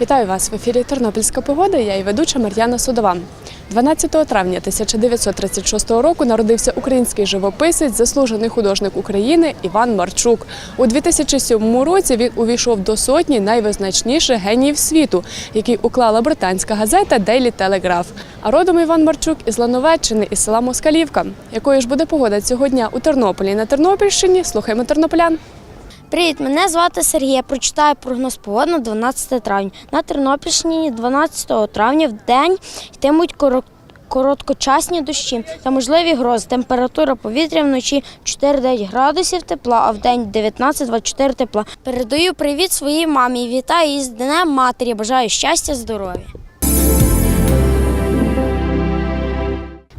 Вітаю вас в ефірі Тернопільська погода. Я і ведуча Мар'яна Судова. 12 травня 1936 року народився український живописець, заслужений художник України Іван Марчук. У 2007 році він увійшов до сотні найвизначніших геніїв світу, які уклала британська газета Daily Telegraph. А родом Іван Марчук із Лановеччини із села Москалівка. Якою ж буде погода цього дня у Тернополі на Тернопільщині? Слухаємо тернополян. Привіт, мене звати Сергій. Я прочитаю прогноз погоди на 12 травня. На Тернопільщині 12 травня в день йтимуть короткочасні дощі та можливі грози. Температура повітря вночі 4-9 градусів тепла, а в день 19-24 тепла. Передаю привіт своїй мамі. Вітаю її з Днем матері. Бажаю щастя, здоров'я.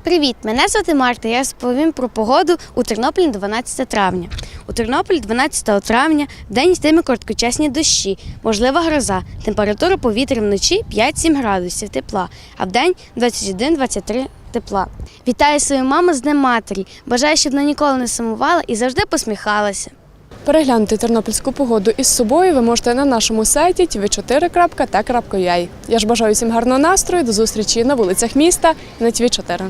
Привіт, мене звати Марта. Я розповім про погоду у Тернополі 12 травня. У Тернополі 12 травня в день йтиме короткочасні дощі, можлива гроза. Температура повітря вночі 5-7 градусів тепла, а в день 21-23 тепла. Вітаю свою маму з Днем матері. Бажаю, щоб вона ніколи не сумувала і завжди посміхалася. Переглянути тернопільську погоду із собою ви можете на нашому сайті tv4.ta.ua. Я ж бажаю всім гарного настрою, до зустрічі на вулицях міста на tv 4